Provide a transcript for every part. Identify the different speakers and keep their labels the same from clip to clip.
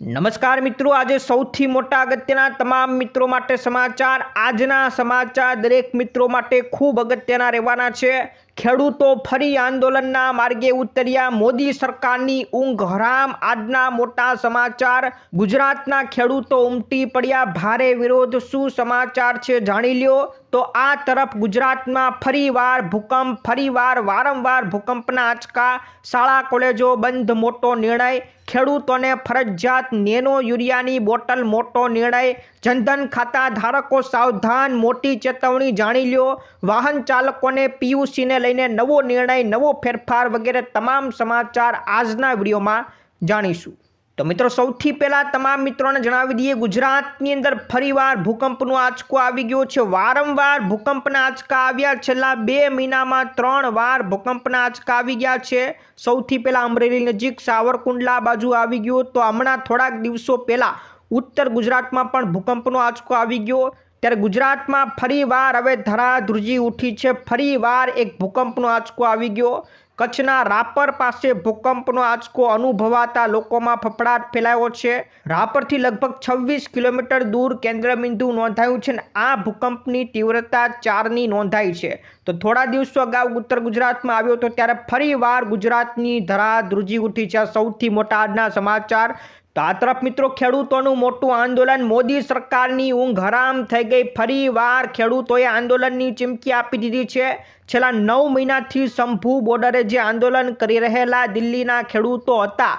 Speaker 1: નમસ્કાર મિત્રો, આજે સૌથી મોટા અગત્યના તમામ મિત્રો માટે સમાચાર, આજના સમાચાર દરેક મિત્રો માટે ખૂબ અગત્યના રહેવાના છે. ખેડૂતો ફરી આંદોલનના માર્ગે ઉતર્યા, મોદી સરકારની ઊંઘ હરામ, આજના મોટા સમાચાર. ગુજરાતના ખેડૂતો ઉમટી પડ્યા, ભારે વિરોધ, શું સમાચાર છે જાણી લ્યો. તો આ તરફ ગુજરાતમાં ફરીવાર ભૂકંપ, ફરીવાર વારંવાર ભૂકંપના આંચકા, શાળા, કોલેજો બંધ, મોટો નિર્ણય, ખેડૂતોને ફરજિયાત નેનો યુરિયાની બોટલ, મોટો નિર્ણય, જનધન ખાતા ધારકો સાવધાન, મોટી ચેતવણી જાણી લ્યો, વાહન ચાલકોને પીયુસીને લઈને નવો નિર્ણય, નવો ફેરફાર વગેરે તમામ સમાચાર આજના વિડીયોમાં જાણીશું. તો મિત્રો, સૌથી પહેલાં તમામ મિત્રોને જણાવી દઈએ, ગુજરાતની અંદર ફરીવાર ભૂકંપનો આંચકો આવી ગયો છે. વારંવાર ભૂકંપના આંચકા આવ્યા. છેલ્લા બે મહિનામાં ત્રણ વાર ભૂકંપના આંચકા આવી ગયા છે. સૌથી પહેલાં અમરેલી નજીક સાવરકુંડલા બાજુ આવી ગયો તો હમણાં થોડાક દિવસો પહેલાં ઉત્તર ગુજરાતમાં પણ ભૂકંપનો આંચકો આવી ગયો. ત્યારે ગુજરાતમાં ફરીવાર હવે ધરાધ્રુજી ઉઠી છે. ફરીવાર એક ભૂકંપનો આંચકો આવી ગયો. કચ્છના રાપર પાસે ભૂકંપનો આંચકો અનુભવાતા લોકોમાં ફફડાટ ફેલાયો છે. રાપરથી લગભગ છવ્વીસ કિલોમીટર દૂર કેન્દ્રબિંદુ નોંધાયું છે અને આ ભૂકંપની તીવ્રતા ચારની નોંધાઈ છે. તો થોડા દિવસો અગાઉ ઉત્તર ગુજરાતમાં આવ્યો હતો ત્યારે ફરીવાર ગુજરાતની ધરા ધ્રુજી ઉઠી છે. સૌથી મોટા આજના સમાચાર તો આ તરફ મિત્રો ખેડૂતોનું મોટું આંદોલન મોદી સરકારની ઊંઘ હરામ થઈ ગઈ. ફરી વાર ખેડૂતોએ આંદોલનની ચીમકી આપી દીધી છે. છેલ્લા નવ મહિનાથી શંભુ બોર્ડરે જે આંદોલન કરી રહેલા દિલ્હીના ખેડૂતો હતા,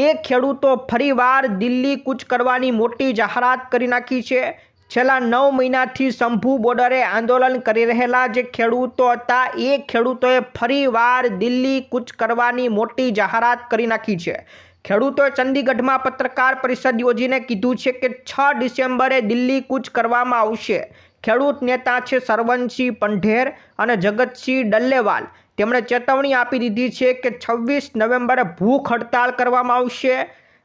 Speaker 1: એ ખેડૂતો ફરીવાર દિલ્હી કૂચ કરવાની મોટી જાહેરાત કરી નાખી છે. છેલ્લા નવ મહિનાથી શંભુ બોર્ડરે આંદોલન કરી રહેલા જે ખેડૂતો હતા, એ ખેડૂતોએ ફરીવાર દિલ્હી કૂચ કરવાની મોટી જાહેરાત કરી નાખી છે. ખેડૂતોએ ચંદીગઢમાં પત્રકાર પરિષદ યોજીને કીધું છે કે છ ડિસેમ્બરે દિલ્હી કૂચ કરવામાં આવશે. ખેડૂત નેતા છે સરવનસિંહ પંઢેર અને જગતસિંહ ડલ્લેવાલ. તેમણે ચેતવણી આપી દીધી છે કે છવ્વીસ નવેમ્બરે ભૂખ હડતાળ કરવામાં આવશે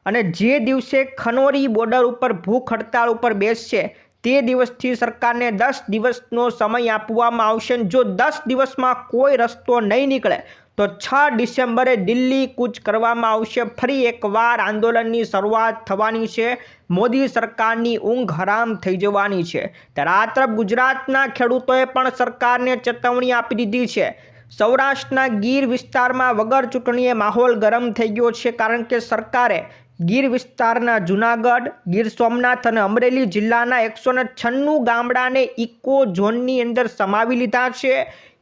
Speaker 1: અને જે દિવસે ખનોરી બોર્ડર ઉપર ભૂખ હડતાળ ઉપર બેસશે, તે દિવસથી સરકારને દસ દિવસનો સમય આપવામાં આવશે જો દસ દિવસમાં કોઈ રસ્તો નહીં નીકળે તો છ ડિસેમ્બરે દિલ્હી કૂચ કરવામાં આવશે. ફરી એકવાર આંદોલનની શરૂઆત થવાની છે. મોદી સરકારની ઊંઘ હરામ થઈ જવાની છે. ત્યારે તરફ ગુજરાતના ખેડૂતોએ પણ સરકારને ચેતવણી આપી દીધી છે. સૌરાષ્ટ્રના ગીર વિસ્તારમાં વગર ચૂંટણીએ માહોલ ગરમ થઈ ગયો છે કારણ કે સરકારે ગીર વિસ્તારના જુનાગઢ, ગીર સોમનાથ અને અમરેલી જિલ્લાના એકસો છન્નું ગામડાને ઇકો ઝોનની અંદર સમાવી લીધા છે.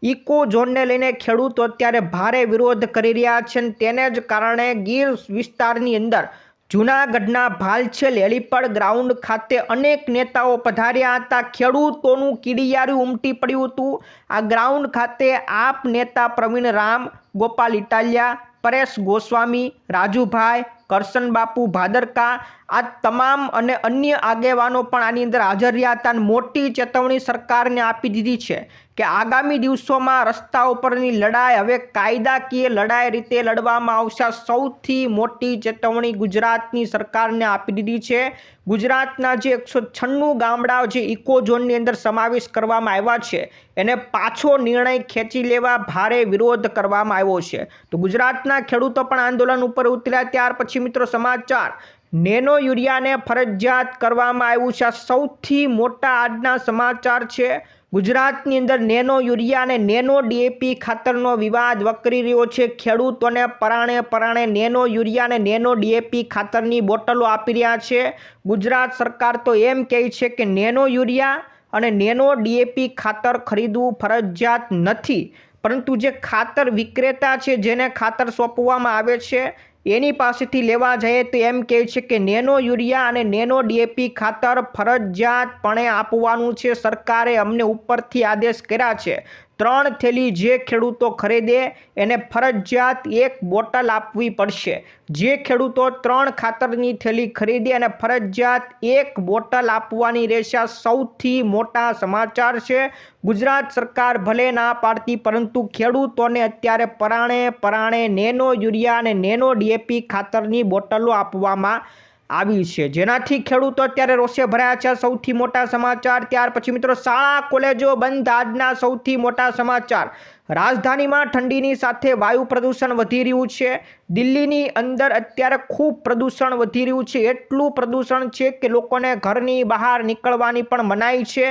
Speaker 1: ઇકો ઝોનને લઈને ખેડૂતો અત્યારે ભારે વિરોધ કરી રહ્યા છે અને તેને જ કારણે ગીર વિસ્તારની અંદર જૂનાગઢના ભાલછેલ હેલીપડ ગ્રાઉન્ડ ખાતે અનેક નેતાઓ પધાર્યા હતા. ખેડૂતોનું કીડિયારું ઉમટી પડ્યું હતું. આ ગ્રાઉન્ડ ખાતે આપ નેતા પ્રવીણ રામ, ગોપાલ ઇટાલિયા, પરેશ ગોસ્વામી, રાજુભાઈ, કરશન બાપુ, ભાદરકા, આ તમામ અને અન્ય આગેવાનો પણ આની અંદર હાજર રહ્યા હતા અને મોટી ચેતવણી સરકારને આપી દીધી છે. કે આગામી દિવસોમાં રસ્તા ઉપરની લડાઈ, હવે કાયદાકીય લડાઈ રીતે લડવામાં આવશે. સૌથી મોટી ચેતવણી ગુજરાતની સરકારને આપી દીધી છે. ગુજરાતના જે એકસો છન્નું ગામડાઓ જે ઇકો ઝોનની અંદર સમાવેશ કરવામાં આવ્યા છે, એને પાછો નિર્ણય ખેંચી લેવા ભારે વિરોધ કરવામાં આવ્યો છે. તો ગુજરાતના ખેડૂતો પણ આંદોલન ઉપર ઉતર્યા. ત્યાર પછી મિત્રો સમાચાર નેનો યુરિયાને ફરજિયાત કરવામાં આવ્યું છે. સૌથી મોટા આજના સમાચાર છે. ગુજરાતની અંદર નેનો યુરિયા અને નેનો ડીએપી ખાતરનો વિવાદ વકરી રહ્યો છે. ખેડૂતોને પરાણે પરાણે નેનો યુરિયા અને નેનો ડીએપી ખાતરની બોટલો આપી રહ્યા છે. ગુજરાત સરકાર તો એમ કહે છે કે નેનો યુરિયા અને નેનો ડીએપી ખાતર ખરીદવું ફરજિયાત નથી. પરંતુ જે ખાતર વિક્રેતા છે, જેને ખાતર સોંપવામાં આવે છે એની પાસેથી લેવા જઈએ તો એમ કહે છે કે નેનો યુરિયા અને નેનો ડીએપી ખાતર ફરજિયાતપણે આપવાનું છે. સરકારે અમને ઉપરથી આદેશ કર્યા છે. ત્રણ થેલી જે ખેડૂતો ખરીદે, એને ફરજિયાત એક બોટલ આપવી પડશે. જે ખેડૂતો ત્રણ ખાતરની થેલી ખરીદે અને ફરજિયાત એક બોટલ આપવાની રહેશે. સૌથી મોટા સમાચાર છે. ગુજરાત સરકાર ભલે ના પાડતી, પરંતુ ખેડૂતોને અત્યારે પરાણે પરાણે નેનો યુરિયા અને નેનો ડીએપી ખાતરની બોટલો આપવામાં આવી છે. જેનાથી ખેડૂતો અત્યારે રોષે ભરાયા છે. સૌથી મોટા સમાચાર ત્યાર પછી મિત્રો શાળા, કોલેજો બંધ. આજના સૌથી મોટા સમાચાર. રાજધાનીમાં ઠંડીની સાથે વાયુ પ્રદૂષણ વધી રહ્યું છે. દિલ્હીની અંદર અત્યારે ખૂબ પ્રદૂષણ વધી રહ્યું છે. એટલું પ્રદૂષણ છે કે લોકોને ઘરની બહાર નીકળવાની પણ મનાઈ છે.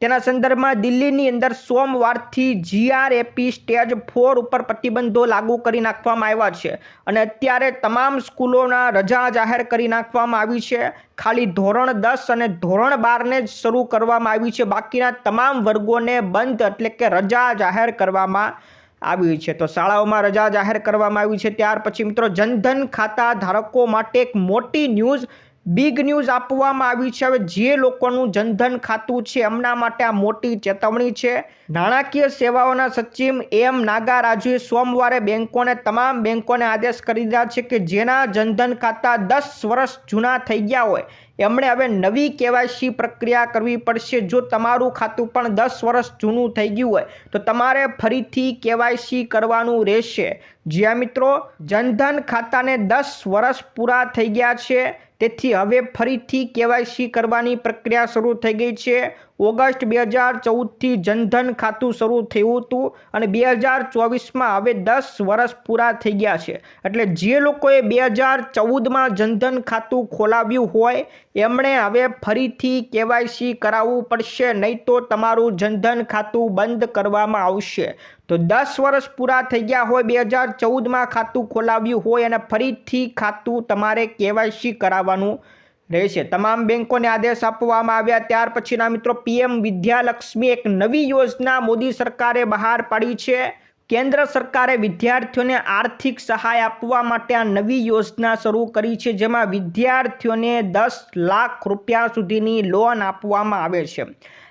Speaker 1: તેના સંદર્ભમાં દિલ્હીની અંદર સોમવારથી જીઆરએપી સ્ટેજ ફોર ઉપર પ્રતિબંધો લાગુ કરી નાખવામાં આવ્યા છે અને અત્યારે તમામ સ્કૂલોના રજા જાહેર કરી નાખવામાં આવી છે. ખાલી ધોરણ દસ અને ધોરણ બારને જ શરૂ કરવામાં આવી છે. બાકીના તમામ વર્ગોને બંધ એટલે કે રજા જાહેર કરવામાં આવી છે. તો શાળાઓમાં રજા જાહેર કરવામાં આવી છે. ત્યાર પછી મિત્રો જનધન ખાતા ધારકો માટે એક મોટી ન્યૂઝ બિગ ન્યૂઝ આપવામાં આવી છે. હવે જે લોકોનું જનધન ખાતું છે, એમના માટે આ મોટી ચેતવણી છે. નાણાકીય સેવાઓના સચિવ એમ નાગારાજુએ સોમવારે બેંકોને, તમામ બેંકોને આદેશ કરી દીધા છે કે જેના જનધન ખાતા દસ વર્ષ જૂના થઈ ગયા હોય, એમણે હવે નવી કેવાયસી પ્રક્રિયા કરવી પડશે. જો તમારું ખાતું પણ દસ વર્ષ જૂનું થઈ ગયું હોય, તો તમારે ફરીથી કેવાયસી કરવાનું રહેશે. જ્યાં મિત્રો, જનધન ખાતાને દસ વર્ષ પૂરા થઈ ગયા છે. તેથી હવે ફરીથી કેવાયસી કરવાની પ્રક્રિયા શરૂ થઈ ગઈ છે. ઓગસ્ટ બે હજાર ચૌદથી જનધન ખાતું શરૂ થયું હતું અને બે હજાર ચોવીસમાં હવે દસ વર્ષ પૂરા થઈ ગયા છે. એટલે જે લોકોએ બે હજાર ચૌદમાં જનધન ખાતું ખોલાવ્યું હોય, એમણે હવે ફરીથી કેવાયસી કરાવવું પડશે, નહીં તો તમારું જનધન ખાતું બંધ કરવામાં આવશે. તો દસ વર્ષ પૂરા થઈ ગયા હોય, બે હજાર ચૌદમાં ખાતું ખોલાવ્યું હોય અને ફરીથી ખાતું તમારે કેવાયસી કરાવવાનું રહેશે. તમામ બેંકોને આદેશ આપવામાં આવ્યા. ત્યાર પછીના મિત્રો, પીએમ વિદ્યાલક્ષ્મી એક નવી યોજના મોદી સરકારે બહાર પાડી છે. કેન્દ્ર સરકારે વિદ્યાર્થીઓને આર્થિક સહાય આપવા માટે આ નવી યોજના શરૂ કરી છે, જેમાં વિદ્યાર્થીઓને દસ લાખ રૂપિયા સુધીની લોન આપવામાં આવે છે.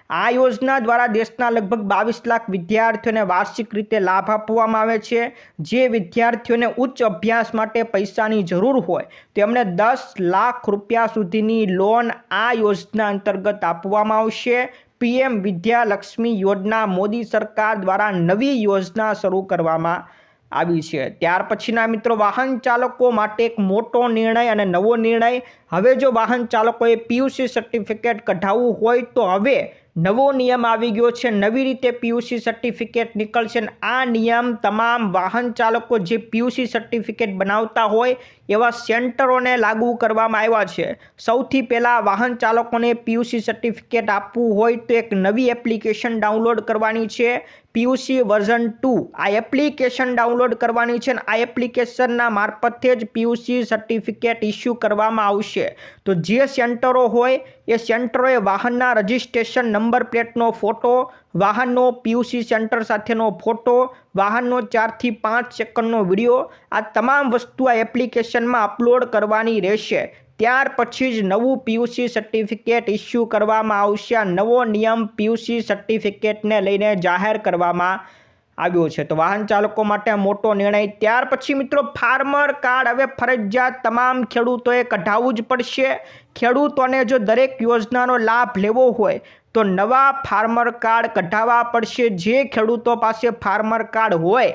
Speaker 1: આ યોજના દ્વારા દેશના લગભગ બાવીસ લાખ વિદ્યાર્થીઓને વાર્ષિક રીતે લાભ આપવામાં આવે છે. જે વિદ્યાર્થીઓને ઉચ્ચ અભ્યાસ માટે પૈસાની જરૂર હોય, તેમને દસ લાખ રૂપિયા સુધીની લોન આ યોજના અંતર્ગત આપવામાં આવશે. પીએમ વિદ્યાલક્ષ્મી યોજના મોદી સરકાર દ્વારા નવી યોજના શરૂ કરવામાં આવી છે. ત્યાર પછીના મિત્રો, વાહન ચાલકો માટે એક મોટો નિર્ણય અને નવો નિર્ણય હવે જો વાહન ચાલકોએ પીયુસી સર્ટિફિકેટ કઢાવવું હોય તો હવે નવો નિયમ આવી ગયો છે. નવી રીતે પીયુસી સર્ટિફિકેટ નીકળશે આ નિયમ તમામ વાહન ચાલકો જે પીયુસી સર્ટિફિકેટ બનાવતા હોય એવા સેન્ટરોને લાગુ કરવામાં આવ્યા છે. સૌથી પહેલાં વાહન ચાલકોને પીયુસી સર્ટિફિકેટ આપવું હોય તો એક નવી એપ્લિકેશન ડાઉનલોડ કરવાની છે. PUC version two. આ એપ્લિકેશન ડાઉનલોડ કરવાની છે અને આ એપ્લિકેશનના મારફતે જ પીયુસી સર્ટિફિકેટ ઇસ્યુ કરવામાં આવશે. તો જે સેન્ટરો હોય એ સેન્ટરોએ વાહનના રજિસ્ટ્રેશન નંબર પ્લેટનો ફોટો, વાહનનો પીયુસી સેન્ટર સાથેનો ફોટો, વાહનનો ચારથી પાંચ સેકન્ડનો વીડિયો, આ તમામ વસ્તુ આ એપ્લિકેશનમાં અપલોડ કરવાની રહેશે. ત્યાર પછી જ નવું પીયુસી સર્ટિફિકેટ ઇસ્યુ કરવામાં આવશે. નવો નિયમ પીયુસી સર્ટિફિકેટને લઈને જાહેર કરવામાં આવ્યો છે. તો વાહન ચાલકો માટે મોટો નિર્ણય ત્યાર પછી મિત્રો ફાર્મર કાર્ડ હવે ફરજિયાત તમામ ખેડૂતોએ કઢાવવું જ પડશે. ખેડૂતોને જો દરેક યોજનાનો લાભ લેવો હોય તો નવા ફાર્મર કાર્ડ કઢાવવા પડશે. જે ખેડૂતો પાસે ફાર્મર કાર્ડ હોય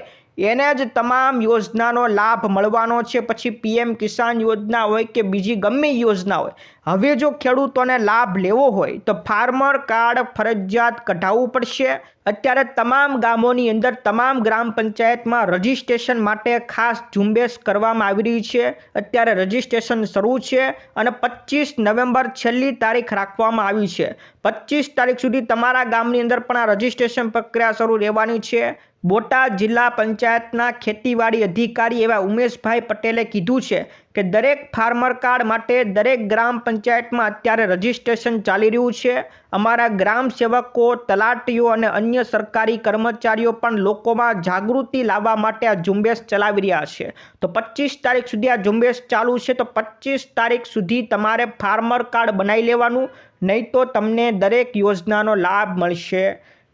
Speaker 1: એને જ તમામ યોજનાનો લાભ મળવાનો છે. પછી પીએમ કિસાન યોજના હોય કે બીજી ગમે યોજના હોય હવે જો ખેડૂતોને લાભ લેવો હોય તો ફાર્મર કાર્ડ ફરજિયાત કઢાવવું પડશે. અત્યારે તમામ ગામોની અંદર, તમામ ગ્રામ પંચાયતમાં રજિસ્ટ્રેશન માટે ખાસ ઝુંબેશ કરવામાં આવી રહી છે. અત્યારે રજિસ્ટ્રેશન શરૂ છે અને પચીસ નવેમ્બર છેલ્લી તારીખ રાખવામાં આવી છે. પચીસ તારીખ સુધી તમારા ગામની અંદર પણ આ રજિસ્ટ્રેશન પ્રક્રિયા શરૂ રહેવાની છે. બોટાદ જિલ્લા પંચાયતના ખેતીવાડી અધિકારી એવા ઉમેશભાઈ પટેલે કીધું છે કે દરેક ફાર્મર કાર્ડ માટે દરેક ગ્રામ પંચાયતમાં અત્યારે રજિસ્ટ્રેશન ચાલી રહ્યું છે. અમારા ગ્રામ સેવકો, તલાટીઓ અને અન્ય સરકારી કર્મચારીઓ પણ લોકોમાં જાગૃતિ લાવવા માટે આ ઝુંબેશ ચલાવી રહ્યા છે. તો પચીસ તારીખ સુધી આ ઝુંબેશ ચાલુ છે, તો પચીસ તારીખ સુધી તમારે ફાર્મર કાર્ડ બનાવી લેવાનું, નહીં તો તમને દરેક યોજનાનો લાભ મળશે.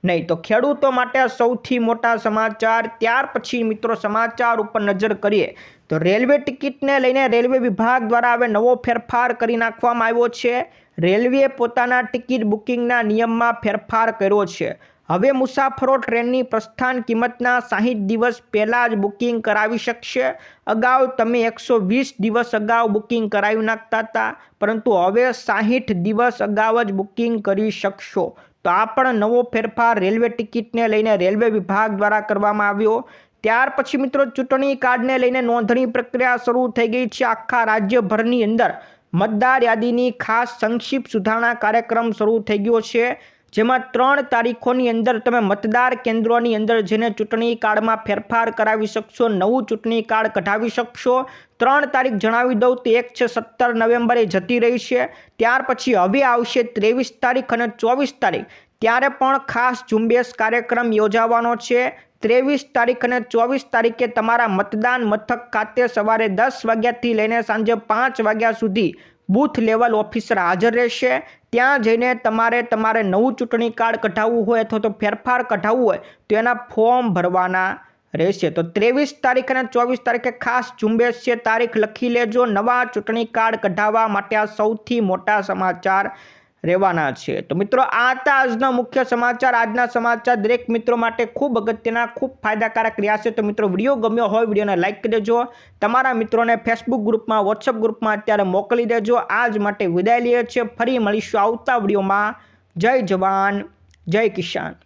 Speaker 1: નહીં તો ખેડૂતો માટે સૌથી મોટા સમાચાર. ત્યાર પછી મિત્રો સમાચાર ઉપર નજર કરીએ તો રેલવે ટિકિટને લઈને રેલવે વિભાગ દ્વારા હવે નવો ફેરફાર કરી નાખવામાં આવ્યો છે. રેલવેએ પોતાના ટિકિટ બુકિંગના નિયમમાં ફેરફાર કર્યો છે. હવે મુસાફરો ટ્રેનની પ્રસ્થાન કિંમતના સાહીઠ દિવસ પહેલાં જ બુકિંગ કરાવી શકશે. અગાઉ તમે એકસો વીસ દિવસ અગાઉ બુકિંગ કરાવી નાખતા હતા, પરંતુ હવે સાહીઠ દિવસ અગાઉ જ બુકિંગ કરી શકશો. તો આ પણ નવો ફેરફાર રેલવે ટિકિટને લઈને રેલવે વિભાગ દ્વારા કરવામાં આવ્યો. ત્યાર પછી મિત્રો ચૂંટણી કાર્ડને લઈને નોંધણી પ્રક્રિયા શરૂ થઈ ગઈ છે. આખા રાજ્યભરની અંદર મતદાર યાદીની ખાસ સંક્ષિપ્ત સુધારણા કાર્યક્રમ શરૂ થઈ ગયો છે. જેમાં ત્રણ તારીખોની અંદર તમે મતદાર કેન્દ્રોની અંદર જેને ચૂંટણી કાર્ડમાં ફેરફાર કરાવી શકશો, નવું ચૂંટણી કાર્ડ કઢાવી શકશો. ત્રણ તારીખ જણાવી દઉં તો એક છે સત્તર નવેમ્બરે જતી રહી છે ત્યાર પછી હવે આવશે ત્રેવીસ તારીખ અને ચોવીસ તારીખ. ત્યારે પણ ખાસ ઝુંબેશ કાર્યક્રમ યોજાવાનો છે. ત્રેવીસ તારીખ અને ચોવીસ તારીખે તમારા મતદાન મથક ખાતે સવારે દસ વાગ્યાથી લઈને સાંજે પાંચ વાગ્યા સુધી બૂથ લેવલ ઓફિસર હાજર રહેશે. ત્યાં જઈને તમારે તમારે નવું ચૂંટણી કાર્ડ કઢાવવું હોય અથવા તો ફેરફાર કઢાવવું હોય તો એના ફોર્મ ભરવાના રહેશે. તો ત્રેવીસ તારીખ અને ચોવીસ તારીખે ખાસ ઝુંબેશ છે તારીખ લખી લેજો. નવા ચૂંટણી કાર્ડ કઢાવવા માટે આ સૌથી મોટા સમાચાર રહેવાના છે. તો મિત્રો, આ હતા આજના મુખ્ય સમાચાર. આજના સમાચાર દરેક મિત્રો માટે ખૂબ અગત્યના, ખૂબ ફાયદાકારક રહ્યા છે. તો મિત્રો, વીડિયો ગમ્યો હોય, વિડીયોને લાઇક કરી દેજો. તમારા મિત્રોને ફેસબુક ગ્રુપમાં વોટ્સઅપ ગ્રુપમાં અત્યારે મોકલી દેજો. આજ માટે વિદાય લઈએ છીએ. ફરી મળીશું આવતા વિડીયોમાં. જય જવાન, જય કિસાન.